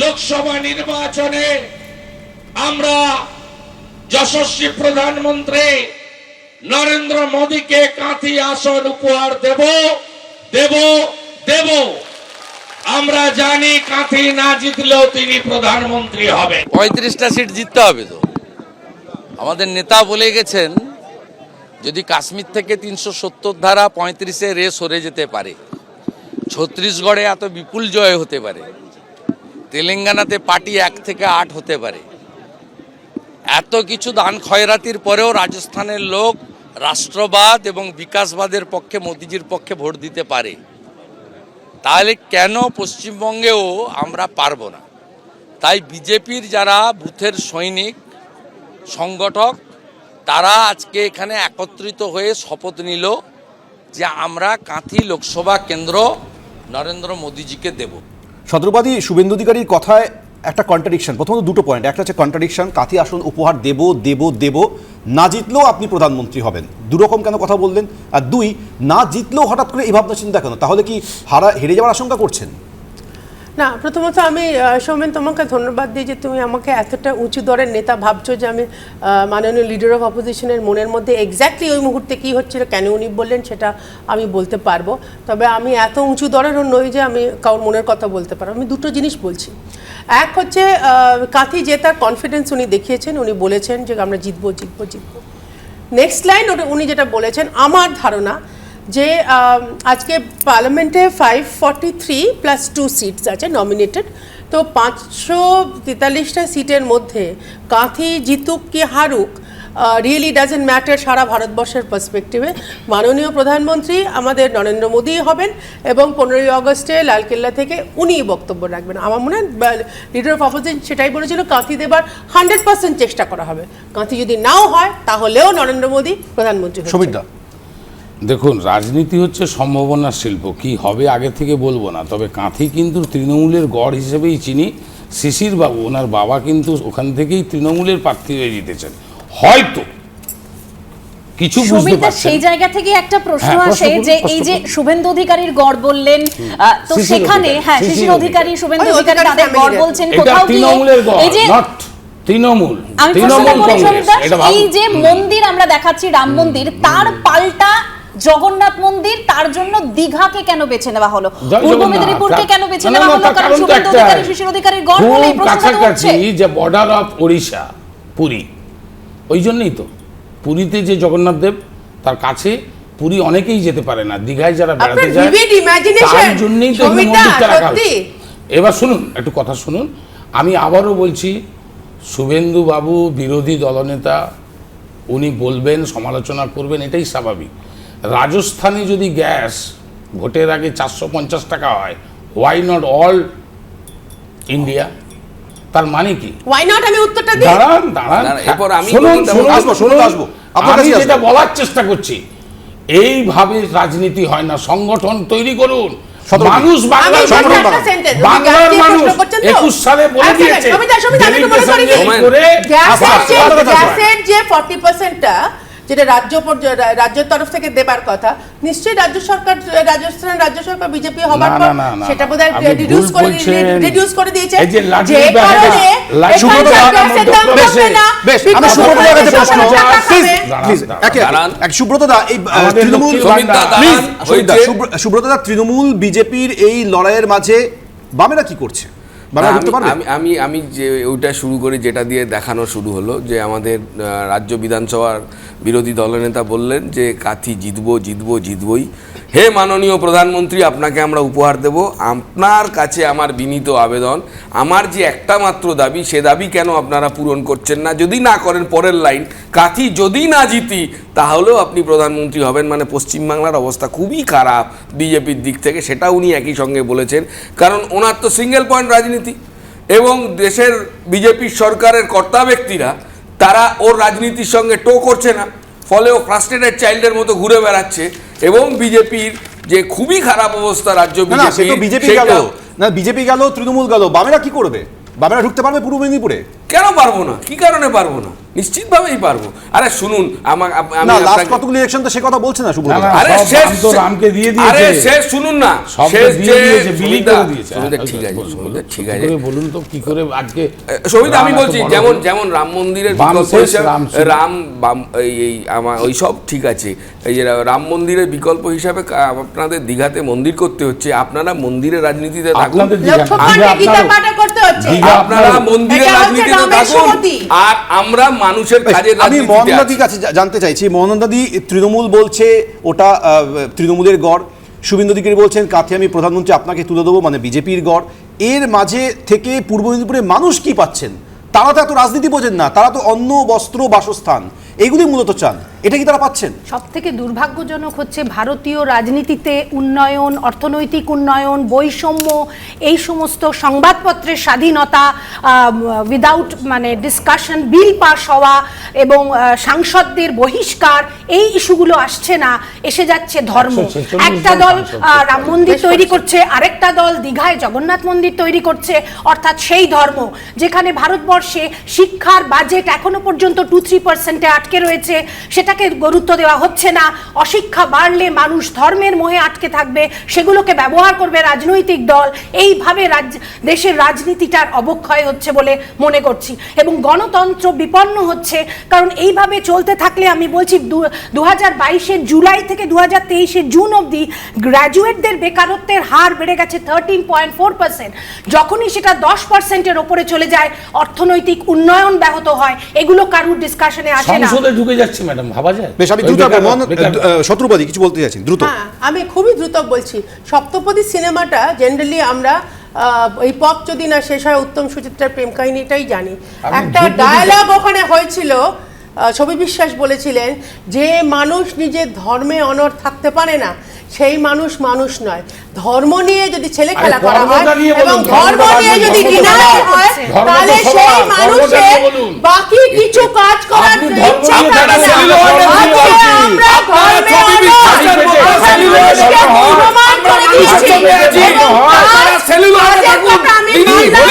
লোকসভা নির্বাচনে আমরা যশস্বী প্রধানমন্ত্রী নরেন্দ্র মোদীকে কাঁথি আসন উপহার দেব দেব দেব। আমরা জানি কাঁথি না জিতলেও তিনি প্রধানমন্ত্রী হবেন। পঁয়ত্রিশটা সিট জিততে হবে তো। আমাদের নেতা বলে গেছেন, যদি কাশ্মীর থেকে তিনশো সত্তর ধারা পঁয়ত্রিশে রে সরে যেতে পারে, ছত্তিশগড়ে এত বিপুল জয় হতে পারে তেলেঙ্গানাতে পার্টি এক থেকে আট হতে পারে। এত কিছু দান খয়রাতির পরেও রাজস্থানের লোক রাষ্ট্রবাদ এবং বিকাশবাদের পক্ষে মোদিজির পক্ষে ভোট দিতে পারে। তাহলে কেন পশ্চিমবঙ্গেও আমরা পারব না? তাই বিজেপির যারা বুথের সৈনিক, সংগঠক, তারা আজকে এখানে একত্রিত হয়ে শপথ নিল যে আমরা কাঁথি লোকসভা কেন্দ্র নরেন্দ্র মোদীজিকে দেব। সদরবাদী শুভেন্দু অধিকারীর কথায় একটা কন্ট্রাডিকশন প্রথমত দুটো পয়েন্ট একটা হচ্ছে কন্ট্রাডিকশন কাথি আসন উপহার দেব দেব দেব, না জিতলেও আপনি প্রধানমন্ত্রী হবেন। দুরকম কেন কথা বললেন? আর দুই, না জিতলেও হঠাৎ করে এই ভাবনা চিন্তা কেন? তাহলে কি হারা হেরে যাওয়ার আশঙ্কা করছেন? না, প্রথমত আমি সৌমেন, তোমাকে ধন্যবাদ দিই যে তুমি আমাকে এতটা উঁচু দরের নেতা ভাবছ যে আমি মাননীয় লিডার অফ অপোজিশনের মনের মধ্যে এক্স্যাক্টলি ওই মুহূর্তে কী হচ্ছিল, কেন উনি বললেন সেটা আমি বলতে পারব। তবে আমি এত উঁচু দরেরও নই যে আমি কারোর মনের কথা বলতে পারব। আমি দুটো জিনিস বলছি। এক হচ্ছে কাঁথি জেতার কনফিডেন্স উনি দেখিয়েছেন, উনি বলেছেন যে আমরা জিতবো জিতবো জিতবো। নেক্সট লাইন ওটা উনি যেটা বলেছেন, আমার ধারণা যে আজকে পার্লামেন্টে five forty three plus two seats আছে নমিনেটেড তো পাঁচশো তেতাল্লিশটা সিটের মধ্যে কাঁথি জিতুক কি হারুক রিয়েলি ডাজেন্ট ম্যাটার সারা ভারতবর্ষের পার্সপেক্টিভে মাননীয় প্রধানমন্ত্রী আমাদের নরেন্দ্র মোদী হবেন এবং পনেরোই আগস্টে লালকেল্লা থেকে উনিই বক্তব্য রাখবেন। আমার মনে হয় লিডার অফ অপোজিশন সেটাই বলেছিল, কাঁথি দেবার হান্ড্রেড পার্সেন্ট চেষ্টা করা হবে। কাঁথি যদি নাও হয়, তাহলেও নরেন্দ্র মোদী প্রধানমন্ত্রী হচ্ছেন। দেখুন রাজনীতি হচ্ছে সম্ভাবনার শিল্প। কি হবে আগে থেকে বলব না তবে কাঁথি কিন্তু তৃণমূলের গড় হিসেবেই চিনি। শিশির বাবু ওনার বাবা কিন্তু ওখান থেকেই তৃণমূলের প্রার্থী হয়ে জিতেছেন। হয়তো কিছু বুঝতে পারছেন। সেই জায়গা থেকে একটা প্রশ্ন হ্যাঁ, আসে যে এই যে শুভেন্দু অধিকারীর গড় বললেন তো সেখানে হ্যাঁ শিশির অধিকারী। শুভেন্দু অধিকারী তাদের গড় বলছেন কোথাও এই যে তৃণমূল। তৃণমূল কংগ্রেস। এই যে মন্দির আমরা দেখাচ্ছি রাম মন্দির তার পাল্টা জগন্নাথ মন্দির তার জন্য দীঘাকে কেন বেছে নেওয়া হলো? পূর্ব মেদিনীপুরকে কেন বেছে নেওয়া হলো? কারণ শুভেন্দু অধিকারী শিশির অধিকারীর গড় বলে এই প্রশ্নটা উঠছে। যে বর্ডার অফ ওড়িশা পুরী ওই জন্যই তো। পুরীতে যে জগন্নাথ দেব তার কাছে পুরী অনেকেই যেতে পারে না। দীঘায় যারা বেড়াতে যায় তার জন্যই তো মন্দিরটা রাখা। এবার শুনুন একটু কথা শুনুন। আমি আবারও বলছি শুভেন্দু বাবু বিরোধী দলনেতা উনি বলবেন সমালোচনা করবেন এটাই স্বাভাবিক। রাজস্থানে যদি গ্যাস ভোটের আগে চারশো পঞ্চাশ টাকা হয় ওয়াই নট অল ইন্ডিয়া তার মানে কি? ওয়াই নট আমি উত্তরটা দিই। দাঁড়ান দাঁড়ান। এরপর আমি শুনুন শুনুন আসব, শুনুন, আসব। আমি যেটা বলার চেষ্টা করছি। এইভাবে রাজনীতি হয় না সংগঠন তৈরি করুন। মানুষ বাংলার মানুষ? একুশ সালে বলে দিয়েছে মনে আছে। গ্যাসের যে ফর্টি পার্সেন্টটা যেটা রাজ্য রাজ্যের তরফ থেকে দেবার কথা নিশ্চয়ই রাজ্য সরকার রাজস্থান রাজ্য সরকার বিজেপি হবার পর সেটা। বোধহয় রিডিউস করে রিডিউস করে দিয়েছে। যে কারণে তৃণমূল বিজেপির এই লড়াইয়ের মাঝে বামেরা কি করছে? আমি- আমি আমি যে ওইটা শুরু করি যেটা দিয়ে দেখানো শুরু হলো যে আমাদের রাজ্য বিধানসভার বিরোধী দলনেতা বললেন যে কাথি জিতবো জিতবো জিতবই। হে মাননীয় প্রধানমন্ত্রী, আপনাকে আমরা উপহার দেব। আপনার কাছে আমার বিনীত আবেদন। আমার যে একটা মাত্র দাবি, সে দাবি কেন আপনারা পূরণ করছেন না? যদি না করেন, পরের লাইন, কাথি যদি না জিতি, তাহলেও আপনি প্রধানমন্ত্রী হবেন। মানে পশ্চিমবাংলার অবস্থা খুবই খারাপ বিজেপির দিক থেকে সেটা উনি একই সঙ্গে বলেছেন। কারণ ওনার তো সিঙ্গেল পয়েন্ট রাজনীতি। এবং দেশের বিজেপির সরকারের কর্তা ব্যক্তিরা, তারা ওর রাজনীতির সঙ্গে টো করছে না। ফলে ও ফ্রাস্ট্রেটেড চাইল্ডের মতো ঘুরে বেড়াচ্ছে। এবং বিজেপির যে খুবই খারাপ অবস্থা রাজ্য বিজেপি গেল। না বিজেপি গেল তৃণমূল গেল। বামেরা কি করবে? বামেরা ঢুকতে পারবে পূর্ব মেদিনীপুরে? কেন পারব না? কি কারণে পারব না? নিশ্চিতভাবেই পারব। আরে শুনুন আমার আমি না লাস্ট কতগুলো ইলেকশন তো সে কথা বলছে না না, আরে শেষ রাম তো রামকে দিয়ে দিয়েছে। আরে শেষ শুনুন না। শেষ দিয়ে দিয়েছে বিলি করে দিয়েছে। ঠিক আছে সুবিধা ঠিক আছে। বলুন তো কি করে আজকে আমি বলছি যেমন যেমন রাম মন্দিরের বিকল্প শেষ, হিসাবে রাম রাম বাম এই আমার ওই সব ঠিক আছে। এই যে রাম মন্দিরের বিকল্প হিসাবে আপনাদের দীঘাতে মন্দির করতে হচ্ছে। আপনারা মন্দিরের রাজনীতিতে থাকুন। আপনারা মন্দিরের এটা আর আমরা মানুষের কাজে আমি মোহনদাদির কাছে জানতে চাইছি মোহনদাদি তৃণমূল বলছে ওটা তৃণমূলের গড়। শুভেন্দু অধিকারী বলছেন কাথে আমি প্রধানমন্ত্রী আপনাকে তুলে দেবো মানে বিজেপির গড়। এর মাঝে থেকে পূর্ব মেদিনীপুরে মানুষ কি পাচ্ছেন? তারা তো এত রাজনীতি বোঝেন না তারা তো অন্ন বস্ত্র বাসস্থান এইগুলি মূলত চান। এটা কি তারা পাচ্ছেন? সব থেকে দুর্ভাগ্যজনক হচ্ছে ভারতীয় রাজনীতিতে উন্নয়ন অর্থনৈতিক উন্নয়ন বৈষম্য এই সমস্ত সংবাদপত্রের স্বাধীনতা উইদাউট মানে ডিসকাশন বিল পাস হওয়া এবং সাংসদদের বহিষ্কার এই ইস্যুগুলো আসছে না এসে যাচ্ছে ধর্ম। একটা দল আহ, রাম মন্দির তৈরি করছে। আরেকটা দল দীঘায় জগন্নাথ মন্দির তৈরি করছে অর্থাৎ সেই ধর্ম যেখানে ভারতবর্ষে শিক্ষার বাজেট এখনও পর্যন্ত টু থ্রি পার্সেন্টে আটকে রয়েছে সেটাকে গুরুত্ব দেওয়া হচ্ছে না। অশিক্ষা বাড়লে মানুষ ধর্মের মোহে আটকে থাকবে, সেগুলোকে ব্যবহার করবে রাজনৈতিক দল। এইভাবে রাজ, দেশের রাজনীতিটার অবক্ষয় হচ্ছে বলে মনে করছি। এবং গণতন্ত্র বিপন্ন হচ্ছে, কারণ এইভাবে চলতে থাকলে আমি বলছি দু হাজার বাইশের জুলাই থেকে দু হাজার তেইশের জুন অবধি গ্র্যাজুয়েটদের বেকারত্বের হার বেড়ে গেছে থার্টিন পয়েন্ট ফোর পার্সেন্ট যখনই সেটা দশ পার্সেন্টের ওপরে চলে যায়, অর্থনৈতিক উন্নয়ন ব্যাহত হয়। এগুলো কারুর ডিসকাশনে আসে না। ঢুকে যাচ্ছে ম্যাডাম ভাবা যায়? বেশ আমি দ্রুত মন কিছু বলতে চাইছেন দ্রুত। হ্যাঁ আমি খুবই দ্রুত বলছি। সপ্তপদী সিনেমাটা জেনারেলি আমরা আহ, এই পপ যদি না শেষ হয় উত্তম সুচিত্রার প্রেম কাহিনীটাই জানি। একটা ডায়ালগ ওখানে হয়েছিল ছবি বিশ্বাস বলেছিলেন যে মানুষ নিজের ধর্মে অনর থাকতে পারে না। সেই মানুষ মানুষ নয়। ধর্ম নিয়ে যদি ছেলে খেলা করা হয় এবং ধর্ম নিয়ে যদি ডিনাই হয় তাহলে সেই মানুষের বাকি কিছু কাজ করার ইচ্ছা থাকে না। আমরা ধর্মে। প্রমাণ করে। এবং তার কাজের কথা আমি বললাম।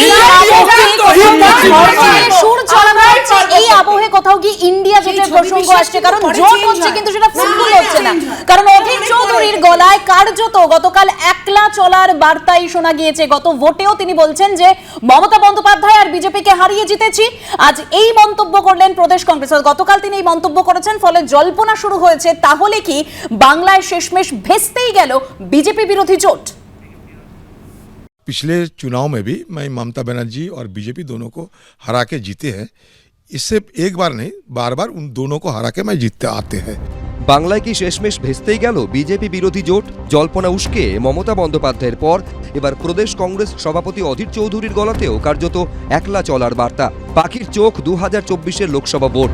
এই র আবহে বিরুদ্ধে কোথাও গিয়ে সুর চড়ানো হচ্ছে এই আবহে কোথাও গিয়ে ইন্ডিয়া জোটের প্রসঙ্গ আসছে কারণ জোট হচ্ছে কিন্তু সেটা না, হচ্ছে না। কারণ অধীর চৌধুরীর গলায় কার্যত গতকাল একলা চলার বার্তাই শোনা গিয়েছে। গত ভোটেও তিনি বলছেন যে মমতা বন্দ্যোপাধ্যায় আর বিজেপিকে হারিয়ে জিতেছি। আজ এই মন্তব্য করলেন প্রদেশ কংগ্রেস। গতকাল তিনি এই মন্তব্য করেছেন ফলে জল্পনা শুরু হয়েছে। তাহলে কি বাংলায় শেষমেশ ভেস্তেই গেল বিজেপি বিরোধী জোট पिछले चुनाव में भी मैं ममता बनर्जी और बीजेपी दोनों को हरा के जीते हैं इससे एक बार नहीं बार बार उन दोनों को हरा के मैं जीतते आते हैं বাংলায় কি শেষমেশ ভেস্তেই গেল বিজেপি বিরোধী জোট জল্পনা উস্কে মমতা বন্দ্যোপাধ্যায়ের পর এবার প্রদেশ কংগ্রেস সভাপতি অধীর চৌধুরীর গলাতেও কার্যত একলা চলার বার্তা পাখির চোখ দু হাজার চব্বিশের লোকসভা ভোট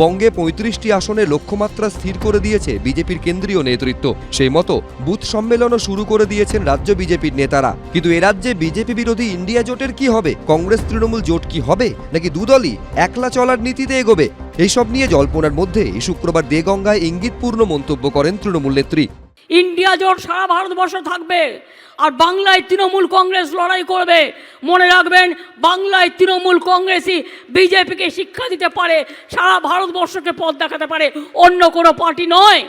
বঙ্গে পঁয়ত্রিশটি আসনে লক্ষ্যমাত্রা স্থির করে দিয়েছে বিজেপির কেন্দ্রীয় নেতৃত্ব। সেই মতো বুথ সম্মেলনও শুরু করে দিয়েছেন রাজ্য বিজেপির নেতারা। কিন্তু এ রাজ্যে বিজেপি বিরোধী ইন্ডিয়া জোটের কি হবে? কংগ্রেস তৃণমূল জোট কি হবে? নাকি দুদলই একলা চলার নীতিতে এগোবে? এইসব নিয়ে জল্পনার মধ্যে শুক্রবার দেগঙ্গায় ইঙ্গিতপূর্ণ মন্তব্য করেন তৃণমূল নেত্রী। ইন্ডিয়া জোট সারা ভারতবর্ষে থাকবে। আর বাংলায় তৃণমূল কংগ্রেস লড়াই করবে। মনে রাখবেন, বাংলায় তৃণমূল কংগ্রেসই বিজেপিকে শিক্ষা দিতে পারে, সারা ভারতবর্ষকে পথ দেখাতে পারে। অন্য কোনো পার্টি নয়।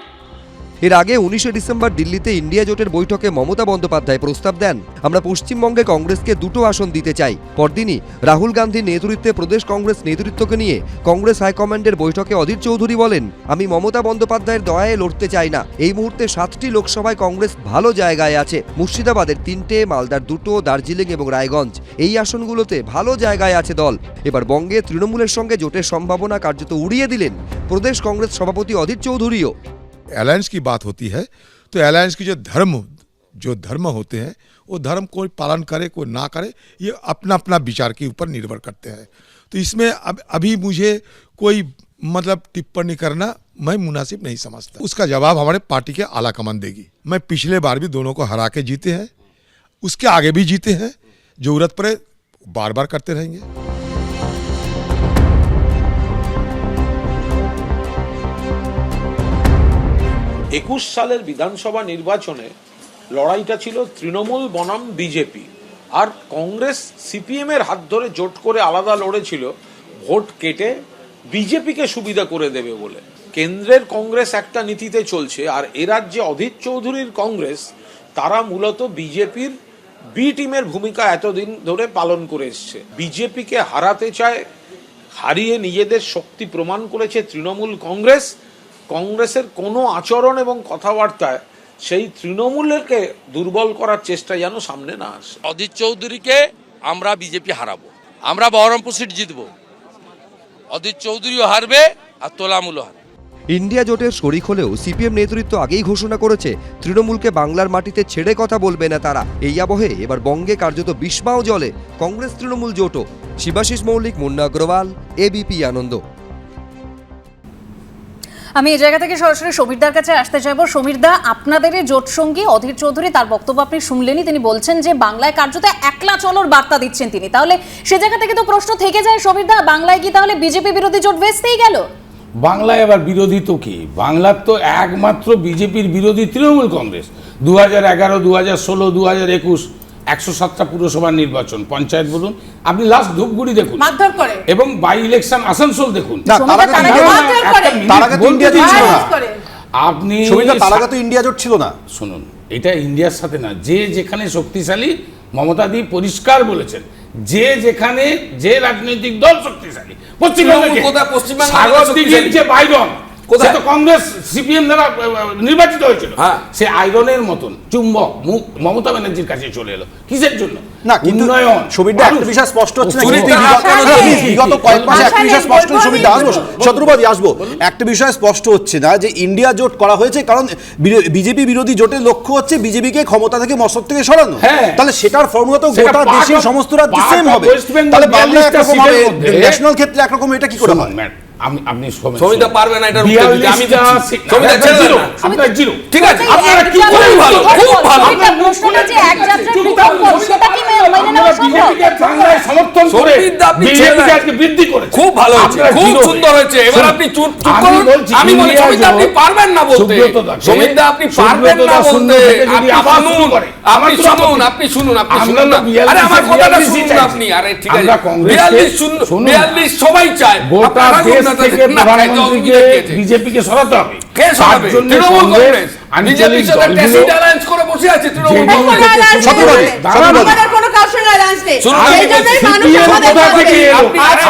এর আগে উনিশে ডিসেম্বর দিল্লিতে ইন্ডিয়া জোটের বৈঠকে মমতা বন্দ্যোপাধ্যায় প্রস্তাব দেন। আমরা পশ্চিমবঙ্গে কংগ্রেসকে দুটো আসন দিতে চাই। পরদিনই রাহুল গান্ধীর নেতৃত্বে প্রদেশ কংগ্রেস নেতৃত্বকে নিয়ে কংগ্রেস হাইকমান্ডের বৈঠকে অধীর চৌধুরী বলেন, আমি মমতা বন্দ্যোপাধ্যায়ের দয়ায় লড়তে চাই না। এই মুহূর্তে সাতটি লোকসভায় কংগ্রেস ভালো জায়গায় আছে। মুর্শিদাবাদের তিনটে, মালদার দুটো, দার্জিলিং এবং রায়গঞ্জ। এই আসনগুলোতে ভালো জায়গায় আছে দল। এবার বঙ্গে তৃণমূলের সঙ্গে জোটের সম্ভাবনা কার্যত উড়িয়ে দিলেন প্রদেশ কংগ্রেস সভাপতি অধীর চৌধুরীও। अलायंस की बात होती है तो अलायंस की जो धर्म जो धर्म होते हैं, वो धर्म कोई पालन करे, कोई ना करे, ये अपना अपना विचार के ऊपर निर्भर करते हैं। तो इसमें अब, अभी मुझे कोई मतलब टिप्पणी करना मैं मुनासिब नहीं समझता। उसका जवाब हमारे पार्टी के आला कमान देगी। मैं पिछले बार भी दोनों को हरा के जीते हैं, उसके आगे भी जीते हैं, ज़रूरत पड़े बार बार करते रहेंगे। একুশ সালের বিধানসভা নির্বাচনে লড়াইটা ছিল তৃণমূল বনাম বিজেপি। আর কংগ্রেস সিপিএম এর হাত ধরে জোট করে আলাদা লড়েছিল, ভোট কেটে বিজেপিকে সুবিধা করে দেবে বলে। কেন্দ্রের কংগ্রেস একটা নীতিতে চলছে, আর এ রাজ্যে অধীর চৌধুরীর কংগ্রেস, তারা মূলত বিজেপির বি টিমের ভূমিকা এতদিন ধরে পালন করে এসছে। বিজেপিকে হারাতে চায়, হারিয়ে নিজেদের শক্তি প্রমাণ করেছে তৃণমূল কংগ্রেস কংগ্রেসের কোনো আচরণ এবং কথাবার্তায় সেই তৃণমূলকে দুর্বল করার চেষ্টা যেন সামনে না আসে। অধীর চৌধুরীকে আমরা বিজেপি হারাবো আমরা বহরমপুর সিট জিতবো। অধীর চৌধুরীও হারবে আর তোলামূলও হারবে। ইন্ডিয়া জোটের শরিক হলেও সিপিএম নেতৃত্ব আগেই ঘোষণা করেছে তৃণমূলকে বাংলার মাটিতে ছেড়ে কথা বলবে না তারা। এই আবহে এবার বঙ্গে কার্যত বিস্মাও জলে কংগ্রেস তৃণমূল জোটও। শিবাশিস মৌলিক মুন্না অগ্রওয়াল এবিপি আনন্দ। আমি এই জায়গা থেকে সরাসরি সমীরদার কাছে আসতে চাইব। সমীরদা আপনাদের জোট সঙ্গী অধীর চৌধুরী, তার বক্তব্য আপনি শুনলেনই। তিনি বলছেন যে, বাংলায় কার্যত একলা চলর বার্তা দিচ্ছেন তিনি। তাহলে সে জায়গা থেকে তো প্রশ্ন থেকে যায়, সমীরদা, বাংলায় কি তাহলে বিজেপি বিরোধী জোট ভেস্তেই গেল? বাংলায় আবার বিরোধী তো কি? বাংলার তো একমাত্র বিজেপির বিরোধী তৃণমূল কংগ্রেস। দু হাজার এগারো দু হাজার ষোলো দু হাজার একুশ। একশো সাতটা পুরসভার নির্বাচন পঞ্চায়েত বলুন। আপনি লাস্ট ধূপগুড়ি দেখুন। এবং বাই ইলেকশন আসানসোল দেখুন। আপনি তার তো ইন্ডিয়া জোট ছিল না। শুনুন এটা ইন্ডিয়ার সাথে না। যে যেখানে শক্তিশালী মমতা দি পরিষ্কার বলেছেন যে যেখানে যে রাজনৈতিক দল শক্তিশালী পশ্চিমবঙ্গে সাগর দিঘির যে বাইরন কোথায়? তো কংগ্রেস সিপিএম দ্বারা নির্বাচিত হয়েছিল। হ্যাঁ। সে আয়রনের মতন চুম্বক মুখ মমতা ব্যানার্জির কাছে চলে এলো। কিসের জন্য? না কিন্তু উন্নয়ন। সুবিধা একটা বিষয় স্পষ্ট হচ্ছে বিগত- নেই? বিগত কয়েক মাসে একটা বিষয় স্পষ্ট আমি। আসব। শত্রুবাদী আসব। একটা বিষয় স্পষ্ট হচ্ছে না যে ইন্ডিয়া জোট করা হয়েছে কারণ বিজেপি বিরোধী জোটের লক্ষ্য হচ্ছে বিজেপিকে ক্ষমতা থেকে মসদ থেকে সরানো। হ্যাঁ। তাহলে সেটার ফর্মুলা তো গোটা দেশের সমস্ত রাজ্যে সেম হবে। তাহলে বাংলা একরকম হবে। ন্যাশনাল ক্ষেত্রে একরকম এটা কি করে হয়? আমি আপনি সমিতা। পারবে না এটার আমি। সমিতা ছেড়ে দিন আপনারা জিরো। ঠিক আছে আপনারা কি খুব ভালো, খুব ভালো। সমীরদা, প্রশ্নটা যে এক যাত্রা সেটা কি বিজেপিকে সমর্থন করে সমৃদ্ধ আপনি ছেড়ে বিজেপিকে দেন। আজকে বৃদ্ধি করেছে। খুব ভালো হয়েছে খুব সুন্দর হয়েছে। এবার আপনি চুপ চুপ করুন। আমি বলি সমিতা আপনি পারবেন না বলতে। সমিতা আপনি পারবেন না বলতে। আপনি শুনুন। আপনি শুনুন আপনি শুনুন আপনি শুনুন তো না। বিয়াল্লিশে আরে আমার কথাটা শুনুন আপনি। আরে ঠিক আছে। আমরা কংগ্রেসকে- বিয়াল্লিশ শূন্য শুনুন। না। বিয়াল্লিশ সবাই চায়। গোটা দেশ থেকে প্রধানমন্ত্রীকে বিজেপিকে সরাতে হবে। কে সরাবে? তৃণমূল কংগ্রেস বিজেপির সাথে দলগুলো অ্যালায়েন্স করে বসে আছে তৃণমূল কংগ্রেস। শত্রুবাদী কারোর সঙ্গে alliance নেই। সেই আমি জন্যই মানুষ আমাদের আজকে।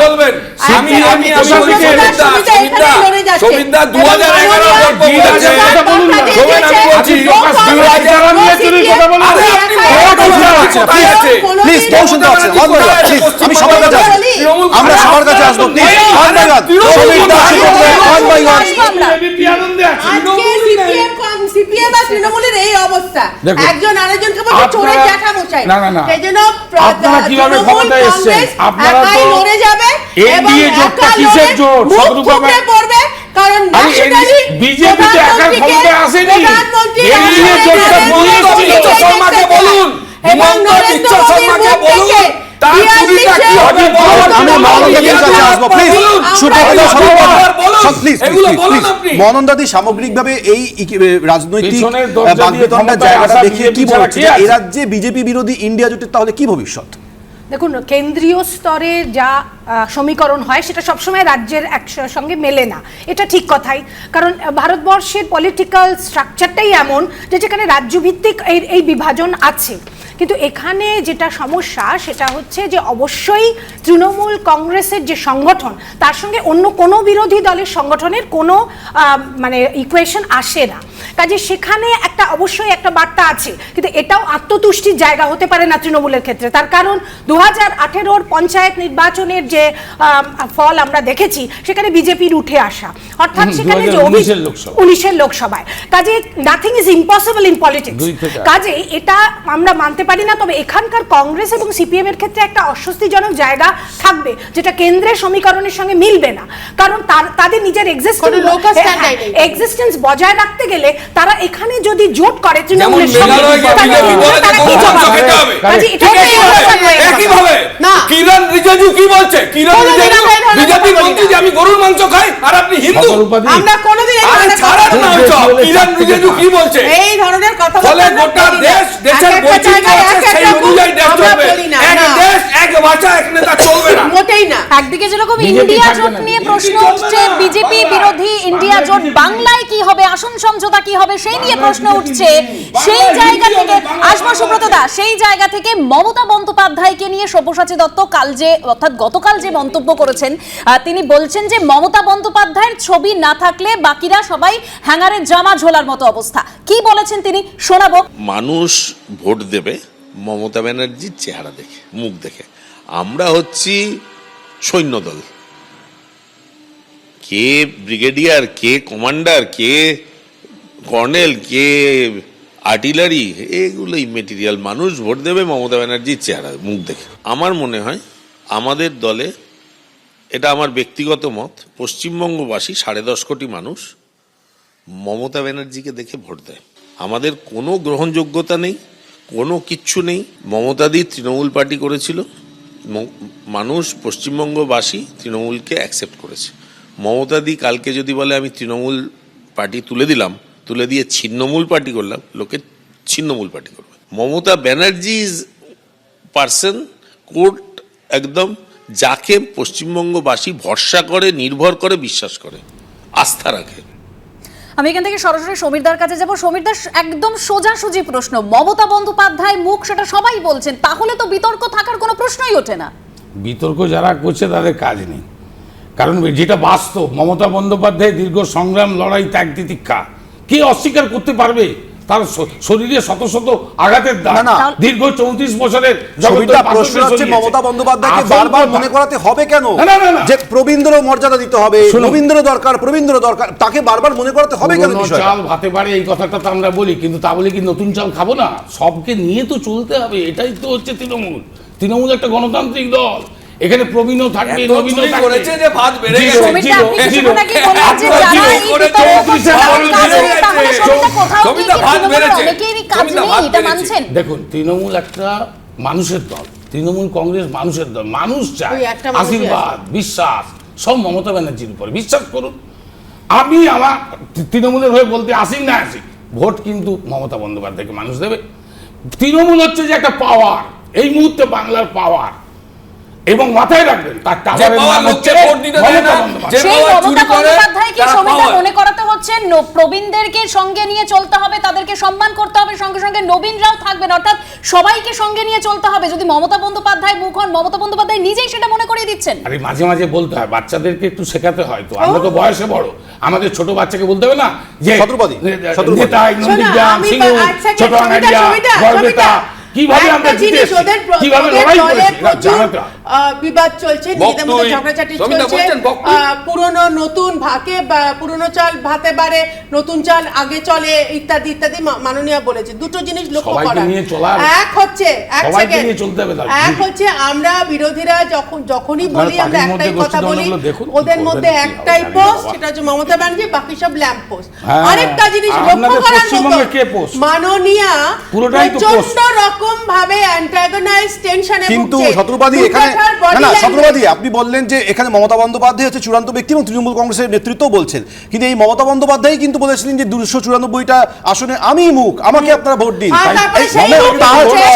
বলবেন আমি আমি আমরা সবার কাছে আসব প্লিজ one CPM আর তৃণমূলের এই অবস্থা একজন আরেকজনকে বলছে চোরের জ্যাঠা মশাই না, না, না। সেই জন্য আপনারা কীভাবে ক্ষমতায় এসছেন? আপনারা তো লড়ে যাবে NDA জোটটা কিসের জোট? বাবা- পড়বে কারণ বিজেপি তো একা ক্ষমতায় আসেনি। প্রধানমন্ত্রী জোটটা করে বন্ধ নরেন্দ্র ছিল। মোদীকে বিশ্ব শর্মাকে বলুন হিমন্ত বিশ্ব শর্মাকে বলুন থেকে তার চুরিটা কি হবে বলুন আমি মনন্দাদির কাছে আসব প্লিজ সুপ্রভাত প্লিজ এগুলো বলুন সামগ্রিকভাবে এই রাজনৈতিক বাগবিতণ্ডার জায়গাটা দেখিয়ে কি বলছে এ রাজ্যে বিজেপি বিরোধী ইন্ডিয়া জোটের তাহলে কি ভবিষ্যৎ? দেখুন কেন্দ্রীয় স্তরে যা সমীকরণ হয় সেটা সবসময় রাজ্যের এক সঙ্গে মেলে না। এটা ঠিক কথাই। কারণ ভারতবর্ষের পলিটিক্যাল স্ট্রাকচারটাই এমন যে যেখানে রাজ্যভিত্তিক এই এই বিভাজন আছে। কিন্তু এখানে যেটা সমস্যা সেটা হচ্ছে যে অবশ্যই তৃণমূল কংগ্রেসের যে সংগঠন তার সঙ্গে অন্য কোনো বিরোধী দলের সংগঠনের কোনো মানে ইকুয়েশন আসে না। কাজে সেখানে একটা অবশ্যই একটা বার্তা আছে কিন্তু এটাও আত্মতুষ্টির জায়গা হতে পারে না তৃণমূলের ক্ষেত্রে। তার কারণ দু হাজার আঠেরোর পঞ্চায়েত নির্বাচনের যে ফল আমরা দেখেছি সেখানে বিজেপির উঠে আসা। অর্থাৎ সেখানে যে 2019 অভি- এর লোকসভা। উনিশের লোকসভায়। কাজে nothing is impossible in politics. কাজে এটা আমরা মানতে পারি না তবে এখানকার কংগ্রেস এবং সিপিএম এর ক্ষেত্রে একটা অস্বস্তিজনক জায়গা থাকবে যেটা কেন্দ্রের সমীকরণের সঙ্গে মিলবে না। কারণ তাদের নিজের। এক্সিস্টেন্স বজায় রাখতে গেলে তারা এখানে যদি জোট করে তৃণমূলের সঙ্গে, কি হয়ে না। কিরণ রিজিজু বলছে? কিরণ রিজিজু বিজেপি মন্ত্রী যে আমি গরুর মাংস খাই আর আপনি হিন্দু। আমরা কোনোদিন এই আরে ধরনের ছাড়েন না বলি ওইসব বলে কিরণ চার কি বলছে? এই ধরনের কথা ফলে গোটা দেশ দেশের বৈচিত্র্য আছে সেই অনুযায়ী দেশ চলবে। এক দেশ এক ভাষা এক নেতা চলবে না। মোটেই না। একদিকে যেরকম ইন্ডিয়া জোট নিয়ে প্রশ্ন উঠছে বিজেপি বিরোধী ইন্ডিয়া জোট বাংলায় কি হবে? আসন সমঝোতা কি হবে? সেই নিয়ে প্রশ্ন উঠছে। সেই জায়গা থেকে আসব সুব্রত দা সেই জায়গা থেকে মমতা বন্দ্যোপাধ্যায়কে নিয়ে সব্যসাচী দত্ত কাল যে অর্থাৎ গতকাল যে মন্তব্য করেছেন তিনি বলছেন যে মমতা বন্দ্যোপাধ্যায়ের ছবি না থাকলে বাকিরা সবাই হ্যাঙ্গারের জামা ঝোলার মতো অবস্থা। কি বলেছেন তিনি? শোনাবো। মানুষ ভোট দেবে মমতা ব্যানার্জির চেহারা দেখে, মুখ দেখে। আমরা হচ্ছি সৈন্যদল। কে ব্রিগেডিয়ার, কে কমান্ডার, কে কর্নেল, কে আর্টিলারি, এগুলোই মেটেরিয়াল মানুষ ভোট দেবে মমতা ব্যানার্জির চেহারা, মুখ দেখে। আমার মনে হয় আমাদের দলে এটা আমার ব্যক্তিগত মত, পশ্চিমবঙ্গবাসী সাড়ে দশ কোটি মানুষ মমতা ব্যানার্জিকে দেখে ভোট দেয়। আমাদের কোনো গ্রহণযোগ্যতা নেই, কোনো কিচ্ছু নেই। মমতাদি তৃণমূল পার্টি করেছিল মানুষ পশ্চিমবঙ্গবাসী তৃণমূলকে অ্যাকসেপ্ট করেছে। মমতাদি কালকে যদি বলে, আমি তৃণমূল পার্টি তুলে দিলাম, তুলে দিয়ে ছিন্নমূল পার্টি করলাম, লোকে ছিন্নমূল পার্টি করবে। Mamata Banerjee is person court একদম যাকে পশ্চিমবঙ্গবাসী ভরসা করে নির্ভর করে বিশ্বাস করে। আস্থা রাখে। আমি এখান থেকে সরাসরি সমীরদার কাছে যাব। সমীরদার একদম সোজাসুজি প্রশ্ন। মমতা বন্দ্যোপাধ্যায় মুখ সেটা সবাই বলছেন। তাহলে তো বিতর্ক থাকার কোনো প্রশ্নই ওঠে না। বিতর্ক যারা করছে তাদের কাজ নেই। কারণ যেটা বাস্তব মমতা বন্দ্যোপাধ্যায় দীর্ঘ সংগ্রাম লড়াই ত্যাগ তিতিক্ষা কে অস্বীকার করতে পারবে? তার শরীরে শত শত আঘাতের দাগ। দীর্ঘ চৌত্রিশ বছরের ছবিটা প্রশ্ন হচ্ছে মমতা বন্দ্যোপাধ্যায়কে বারবার মনে করাতে হবে কেন। যে প্রবীন্দ্র মর্যাদা দিতে হবে রবীন্দ্র দরকার প্রবীন্দ্র দরকার তাকে বারবার মনে করাতে হবে কেন চাল ভাতে পারে এই কথাটা তো আমরা বলি কিন্তু তা বলে কি নতুন চাল খাব না? সবকে নিয়ে তো চলতে হবে এটাই তো হচ্ছে তৃণমূল। তৃণমূল একটা গণতান্ত্রিক দল। এখানে প্রবীণও থাকবে এত নবীনও করেছে যে ভাত বেড়ে গেছে। ভাত বেড়েছে। দেখুন তৃণমূল একটা মানুষের দল তৃণমূল কংগ্রেস মানুষের দল মানুষ চায় আশীর্বাদ বিশ্বাস সব মমতা ব্যানার্জির উপরে। বিশ্বাস করুন আমি আমার তৃণমূলের হয়ে বলতে আসি না আসি ভোট কিন্তু মমতা বন্দ্যোপাধ্যায়কে মানুষ দেবে। তৃণমূল হচ্ছে যে একটা পাওয়ার এই মুহূর্তে বাংলার পাওয়ার এবং মাথায় রাখবেন তার। মনে করাতে হচ্ছে প্রবীণদেরকে সঙ্গে নিয়ে চলতে হবে তাদেরকে সম্মান করতে হবে সঙ্গে সঙ্গে নবীনরাও থাকবেন অর্থাৎ সবাইকে সঙ্গে নিয়ে চলতে হবে যদি মমতা বন্দ্যোপাধ্যায় মুখ হন মমতা বন্দ্যোপাধ্যায় নিজেই সেটা মনে করিয়ে দিচ্ছেন আরে মাঝে মাঝে বলতে হয় বাচ্চাদেরকে একটু শেখাতে হয় তো আমরা তো বয়সে বড় আমাদের ছোট বাচ্চাকে বলতে হবে না যে। নেতাই নন্দীগ্রাম এক second, ছোট। কীভাবে আমরা কীভাবে লড়াই করেছি বিবাদ চলছে নিজেদের মধ্যে ঝগড়াঝাটি চলছে পুরনো নতুন বা পুরনো চাল ভাতে বাড়ে নতুন চাল আগে চলে ইত্যাদি ইত্যাদি মাননীয়া বলেছে দুটো জিনিস লক্ষ্য করা এক হচ্ছে এক সেকেন্ড। এক হচ্ছে আমরা বিরোধীরা যখন যখনই বলি আমরা একটাই কথা বলি ওদের মধ্যে একটাই পোস্ট। সেটা হচ্ছে মমতা ব্যানার্জি বাকি সব ল্যাম্প পোস্ট হ্যাঁ, আরেকটা জিনিস লক্ষ্য করার মতো? মাননীয়া পুরোটাই তো post। প্রচণ্ড রকম ভাবে অ্যান্টাগনাইজ টেনশনে কিন্তু। শত্রুপাতি এখানে না না language- আপনি বললেন যে এখানে মমতা বন্দ্যোপাধ্যায় হচ্ছে চূড়ান্ত ব্যক্তি এবং তৃণমূল কংগ্রেসের নেতৃত্ব বলছেন। কিন্তু এই মমতা বন্দ্যোপাধ্যায় কিন্তু বলেছিলেন যে দুশো চুরানব্বইটা আসনে আমি মুখ আমাকে আপনারা ভোট দিন।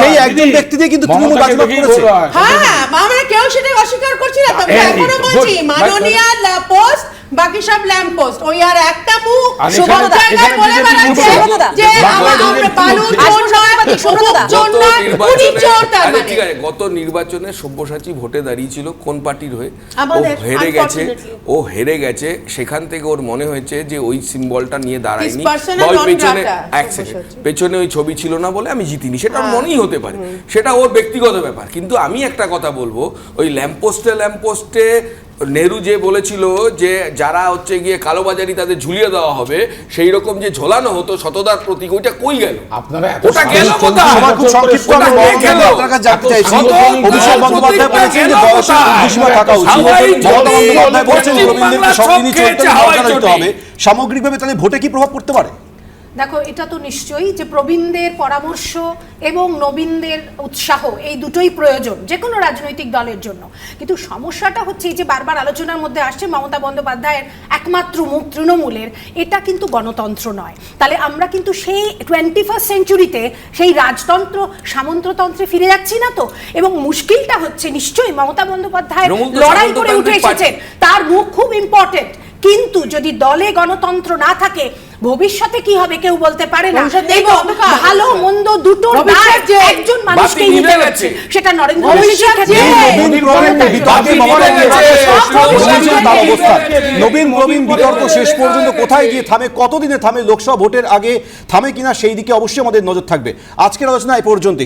সেই একজন ব্যক্তি দিয়ে কিন্তু তৃণমূল মমতাকে করেছে। হ্যাঁ আমরা কেউ সেটা অস্বীকার করছি না। তবে এখনও বলছি মাননীয় পোস্ট বাকি সব ল্যাম্প পোস্ট ওই আর একটা মুখ জায়গায় বলে বেড়াচ্ছে যে আমরা বালু গত নির্বাচনে- সব্যসাচী ভোটে দাঁড়িয়েছিল কোন পার্টির হয়ে? ও হেরে গেছে ও হেরে গেছে সেখান থেকে ওর মনে হয়েছে যে ওই সিম্বলটা নিয়ে দাঁড়ায়নি। দল পেছনে এক সেকেন্ড পেছনে ওই ছবি ছিল না বলে আমি জিতিনি সেটা ওর। মনেই হতে পারে। সেটা ওর ব্যক্তিগত ব্যাপার। কিন্তু আমি একটা কথা বলব ওই ল্যাম্পোস্টে ল্যাম্পোস্টে নেহরু যে বলেছিল যে যারা হচ্ছে গিয়ে কালোবাজারি তাদের ঝুলিয়ে দেওয়া হবে সেই রকম যে ঝোলানো হতো শতদার প্রতীক ওইটা কই গেল? আপনারা ওটা গেল সামগ্রিকভাবে তাহলে ভোটে কি প্রভাব পড়তে পারে? দেখো এটা তো নিশ্চয়ই যে প্রবীণদের পরামর্শ এবং নবীনদের উৎসাহ এই দুটোই প্রয়োজন যে কোনো রাজনৈতিক দলের জন্য। কিন্তু সমস্যাটা হচ্ছে এই যে বারবার আলোচনার মধ্যে আসছে মমতা বন্দ্যোপাধ্যায়ের একমাত্র মুখ তৃণমূলের এটা কিন্তু গণতন্ত্র নয়। তাহলে আমরা কিন্তু সেই টোয়েন্টি ফার্স্ট সেঞ্চুরিতে সেই রাজতন্ত্র সামন্ততন্ত্রে ফিরে যাচ্ছি না তো? এবং মুশকিলটা হচ্ছে নিশ্চয়ই মমতা বন্দ্যোপাধ্যায় লড়াই করে উঠে এসেছেন তার মুখ খুব ইম্পর্টেন্ট কিন্তু যদি দলে গণতন্ত্র না থাকে ভবিষ্যতে কি হবে কেউ বলতে পারে না। এবং ভালো মন্দ যে- একজন মানুষকে নিতে হচ্ছে গেছে। সেটা নরেন্দ্র নবীন নবীন বিতর্ক শেষ পর্যন্ত কোথায় গিয়ে থামে কতদিনে থামে লোকসভা ভোটের আগে থামে কিনা সেই দিকে অবশ্যই আমাদের নজর থাকবে। আজকের আলোচনা এ পর্যন্ত